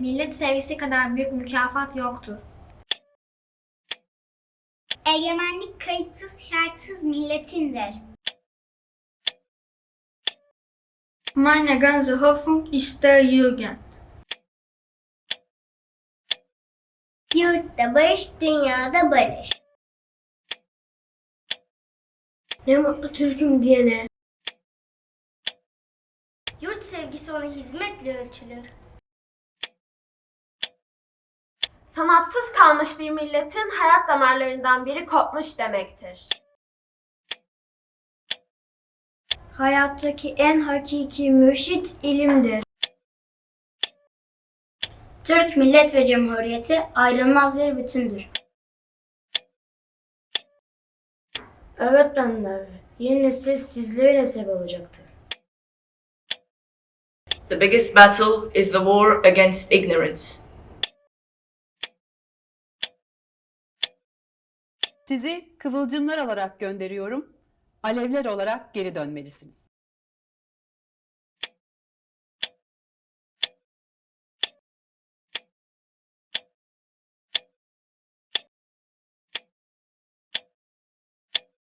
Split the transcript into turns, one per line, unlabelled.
Millet sevgisi kadar büyük mükafat yoktur.
Egemenlik kayıtsız şartsız milletindir.
Meine ganze Hoffnung ist der Jugend.
Yurtta barış, dünyada barış.
Ne mutlu Türk'üm diyene.
Yurt sevgisi ona hizmetle ölçülür.
Sanatsız kalmış bir milletin hayat damarlarından biri kopmuş demektir.
Hayattaki en hakiki mürşit ilimdir.
Türk millet ve cumhuriyeti ayrılmaz bir bütündür.
Öğretmenler, yeni nesil sizlere nesep olacaktır.
The biggest battle is the war against ignorance.
Sizi kıvılcımlar olarak gönderiyorum. Alevler olarak geri dönmelisiniz.